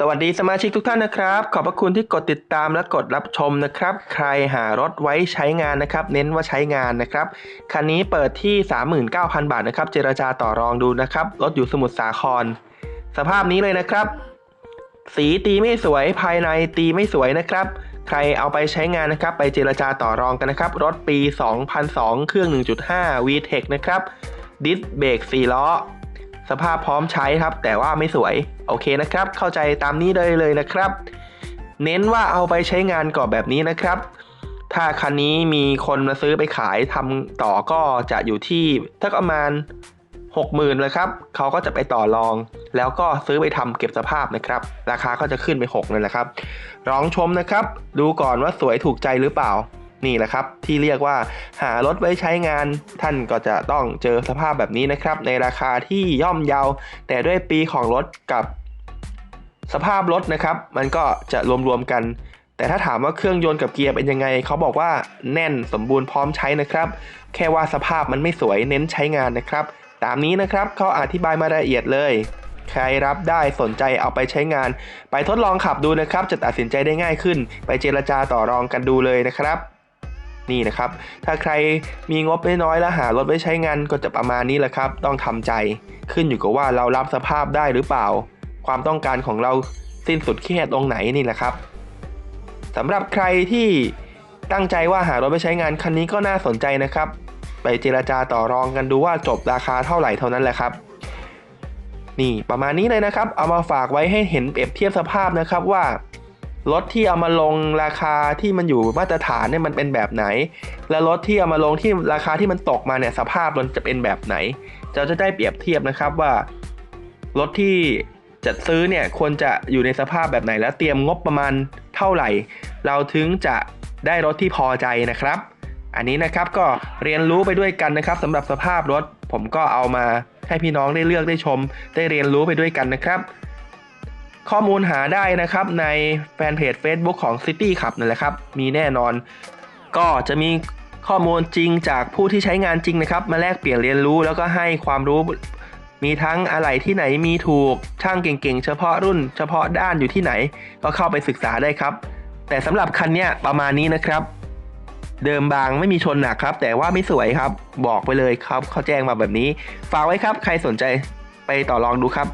สวัสดีสมาชิกทุกท่านนะครับ ขอบพระคุณที่กดติดตามและกดรับชมนะครับ ใครหารถไว้ใช้งานนะครับ เน้นว่าใช้งานนะครับ คันนี้เปิดที่ 39,000 บาทนะครับ เจรจาต่อรองดูนะครับ รถอยู่สมุทรสาคร สภาพนี้เลยนะครับ สีตีไม่สวยภายในตีไม่สวยนะครับ ใครเอาไปใช้งานนะครับ ไปเจรจาต่อรองกันนะครับ รถปี 2002 เครื่อง 1.5 VTEC นะครับ ดิสเบรก4ล้อ สภาพพร้อมใช้ครับ แต่ว่าไม่สวยโอเคนะครับ เข้าใจตามนี้ได้เลยนะครับ เน้นว่าเอาไปใช้งานก่อนแบบนี้นะครับ ถ้าคันนี้มีคนมาซื้อไปขายทำต่อก็จะอยู่ที่ถ้าประมาณ60,000เลยครับเขาก็จะไปต่อรอง แล้วก็ซื้อไปทำเก็บสภาพนะครับ ราคาก็จะขึ้นไป6นั่นแหละครับลองชมนะครับ ดูก่อนว่าสวยถูกใจหรือเปล่า นี่แหละครับที่เรียกว่าหารถไว้ใช้งาน ท่านก็จะต้องเจอสภาพแบบนี้นะครับ ในราคาที่ย่อมเยา แต่ด้วยปีของรถกับสภาพรถนะครับ มันก็จะรวมๆกัน แต่ถ้าถามว่าเครื่องยนต์กับเกียร์เป็นยังไง เขาบอกว่าแน่นสมบูรณ์พร้อมใช้นะครับ แค่ว่าสภาพมันไม่สวยเน้นใช้งานนะครับ ตามนี้นะครับเขาอธิบายมาละเอียดเลยใครรับได้สนใจเอาไปใช้งาน ไปทดลองขับดูนะครับ จะตัดสินใจได้ง่ายขึ้น ไปเจรจาต่อรองกันดูเลยนะครับ นี่นะครับ ถ้าใครมีงบน้อยๆแล้วหารถไว้ใช้งานก็จะประมาณนี้แหละครับ ต้องทำใจ ขึ้นอยู่กับว่าเรารับสภาพได้หรือเปล่า ความต้องการของเราสิ้นสุดแค่ตรงไหนนี่แหละครับสำหรับใครที่ตั้งใจว่าหารถไปใช้งานคันนี้ก็น่าสนใจนะครับ ไปเจราจาต่อรองกันดูว่าจบราคาเท่าไหร่เท่านั้นแหละครับ นี่ประมาณนี้เลยนะครับ เอามาฝากไว้ให้เห็นเปรียบเทียบสภาพนะครับว่า รถที่เอามาลงราคาที่มันอยู่มาตรฐานเนี่ยมันเป็นแบบไหน และรถที่เอามาลงที่ราคาที่มันตกมาเนี่ยสภาพมันจะเป็นแบบไหน เราจะได้เปรียบเทียบนะครับว่ารถที่จะซื้อเนี่ยควรจะอยู่ในสภาพแบบไหนและเตรียมงบประมาณเท่าไหร่ เราถึงจะได้รถที่พอใจนะครับ อันนี้นะครับก็เรียนรู้ไปด้วยกันนะครับสำหรับสภาพรถ ผมก็เอามาให้พี่น้องได้เลือกได้ชม ได้เรียนรู้ไปด้วยกันนะครับ ข้อมูลหาได้นะครับในแฟนเพจ Facebook ของ City ขับนั่นแหละครับ มีแน่นอน ก็จะมีข้อมูลจริงจากผู้ที่ใช้งานจริงนะครับ มาแลกเปลี่ยนเรียนรู้แล้วก็ให้ความรู้ มีทั้งอะไรที่ไหนมีถูกช่างเก่งๆ เฉพาะรุ่น เฉพาะด้านอยู่ที่ไหน ก็เข้าไปศึกษาได้ครับ แต่สำหรับคันเนี้ยประมาณนี้นะครับ เดิมบางไม่มีชนหนักครับ แต่ว่าไม่สวยครับ บอกไปเลยครับเขาแจ้งมาแบบนี้ ฝากไว้ครับ ใครสนใจไปต่อรองดูครับ